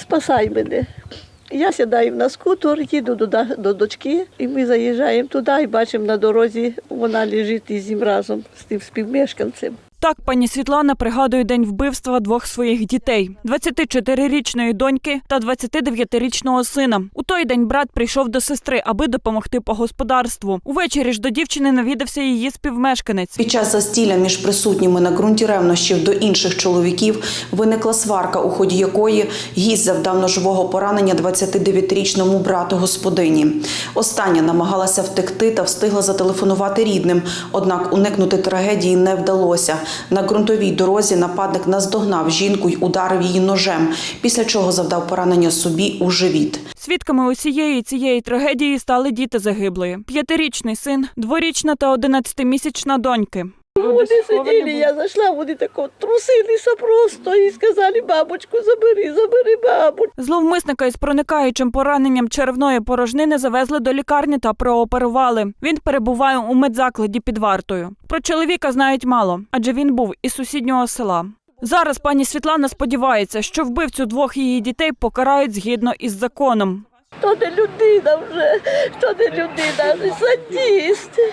спасай мене. Я сідаю на скутер, їду до, до дочки, і ми заїжджаємо туди і бачимо на дорозі, вона лежить із ним разом з тим співмешканцем. Так пані Світлана пригадує день вбивства двох своїх дітей: 24-річної доньки та 29-річного сина. У той день брат прийшов до сестри, аби допомогти по господарству. Увечері ж до дівчини навідався її співмешканець. Під час застілля між присутніми на ґрунті ревнощів до інших чоловіків виникла сварка, у ході якої гість завдав ножового поранення 29-річному брату господині. Остання намагалася втекти та встигла зателефонувати рідним, однак уникнути трагедії не вдалося. На ґрунтовій дорозі нападник наздогнав жінку й ударив її ножем, після чого завдав поранення собі у живіт. Свідками усієї цієї трагедії стали діти загиблої: п'ятирічний син, дворічна та одинадцятимісячна доньки. Вони сиділи, я зайшла, вони тако трусилися просто і сказали, бабочку, забери, забери бабочку. Зловмисника із проникаючим пораненням черевної порожнини завезли до лікарні та прооперували. Він перебуває у медзакладі під вартою. Про чоловіка знають мало, адже він був із сусіднього села. Зараз пані Світлана сподівається, що вбивцю двох її дітей покарають згідно із законом. То не людина вже, то не людина, а садіст.